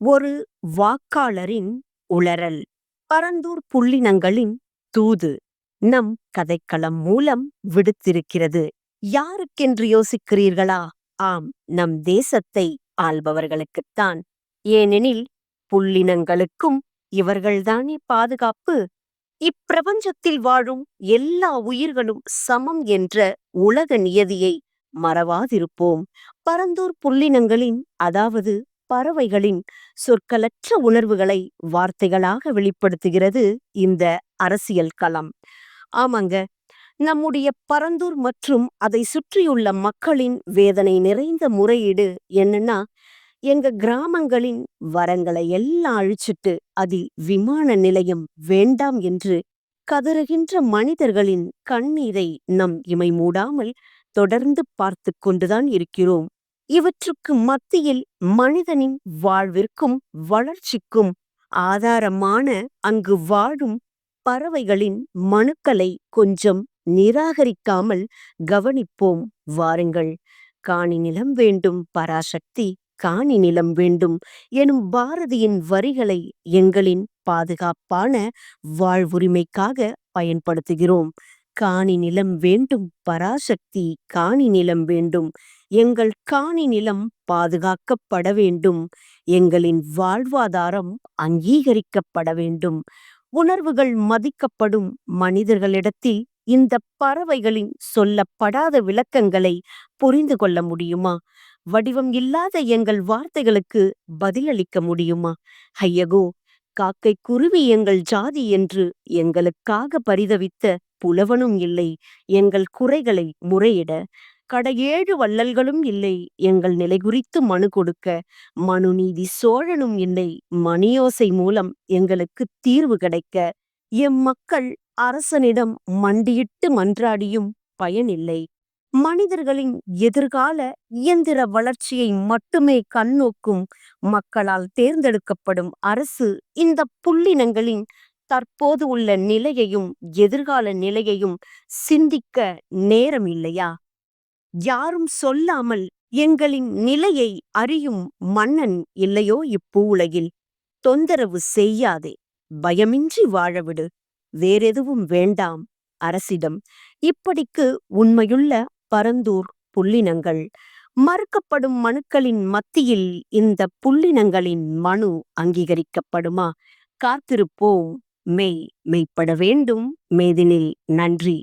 ஒரு வாக்காளரின் உளறல். பரந்தூர் புள்ளினங்களின் தூது. நம் கதைக்களம் மூலம் விடுத்திருக்கிறது. யாருக்கென்று யோசிக்கிறீர்களா? ஆம் நம் தேசத்தை ஆள்பவர்களுக்குத்தான். ஏனெனில் புள்ளினங்களுக்கும் இவர்கள்தானே பாதுகாப்பு. இப்பிரபஞ்சத்தில் வாழும் எல்லா உயிர்களும் சமம் என்ற உலக நியதியை மறவாதிருப்போம். பரந்தூர் புள்ளினங்களின் அதாவது பறவைகளின் சொற்களற்ற உணர்வுகளை வார்த்தைகளாக வெளிப்படுத்துகிறது இந்த அரசியல் களம். ஆமாங்க. நம்முடைய பரந்தூர் மற்றும் அதை சுற்றியுள்ள மக்களின் வேதனை நிறைந்த முறையீடு என்னன்னா எங்க கிராமங்களின் வரங்களை எல்லாம் அழிச்சிட்டு அதில் விமான நிலையம் வேண்டாம் என்று கதறுகின்ற மனிதர்களின் கண்ணீரை நம் இமை மூடாமல் தொடர்ந்து பார்த்து கொண்டுதான் இருக்கிறோம். இவற்றுக்கு மத்தியில் மனிதனின் வாழ்விற்கும் வளர்ச்சிக்கும் ஆதாரமான அங்கு வாழும் பறவைகளின் மனுக்களை கொஞ்சம் நிராகரிக்காமல் கவனிப்போம். வாருங்கள். காணி நிலம் வேண்டும். பராசக்தி காணி நிலம் வேண்டும் எனும் பாரதியின் வரிகளை எங்களின் பாதுகாப்பான வாழ்வுரிமைக்காக பயன்படுத்துகிறோம். காணி நிலம் வேண்டும். பராசக்தி காணி நிலம் வேண்டும். எங்கள் காணி நிலம் பாதுகாக்கப்பட வேண்டும். எங்களின் வாழ்வாதாரம் அங்கீகரிக்கப்பட வேண்டும். உணர்வுகள் மதிக்கப்படும் மனிதர்களிடத்தில் இந்த பறவைகளின் சொல்லப்படாத விளக்கங்களை புரிந்து கொள்ள முடியுமா? வடிவம் இல்லாத எங்கள் வார்த்தைகளுக்கு பதிலளிக்க முடியுமா? ஐயகோ காக்கை குருவி எங்கள் ஜாதி என்று எங்களுக்காக பரிதவித்த புலவனும் இல்லை. எங்கள் குறைகளை முறையிட கடையேழு வள்ளல்களும் இல்லை. எங்கள் நிலை குறித்து மனு கொடுக்க மனுநீதி சோழனும் இல்லை. மணியோசை மூலம் எங்களுக்கு தீர்வு கிடைக்க எம் மக்கள் அரசனிடம் மண்டியிட்டு மன்றாடியும் பயனில்லை. மனிதர்களின் எதிர்கால இயந்திர வளர்ச்சியை மட்டுமே கண்ணோக்கும் மக்களால் தேர்ந்தெடுக்கப்படும் அரசு இந்த புள்ளினங்களின் தற்போது உள்ள நிலையையும் எதிர்கால நிலையையும் சிந்திக்க நேரம் இல்லையா யாரும் சொல்லாமல் எங்களின் நிலையை அறியும் மன்னன் இல்லையோ இப்பூவுலகில் தொந்தரவு செய்யாதே பயமின்றி வாழவிடு வேறெதுவும் வேண்டாம் அரசிடம். இப்படிக்கு உண்மையுள்ள பரந்தூர் புள்ளினங்கள் மறுக்கப்படும் மனுக்களின் மத்தியில் இந்த புள்ளினங்களின் மனு அங்கீகரிக்கப்படுமா? காத்திருப்போம். மெய் மெய்ப்பட வேண்டும். மேதினில் நன்றி.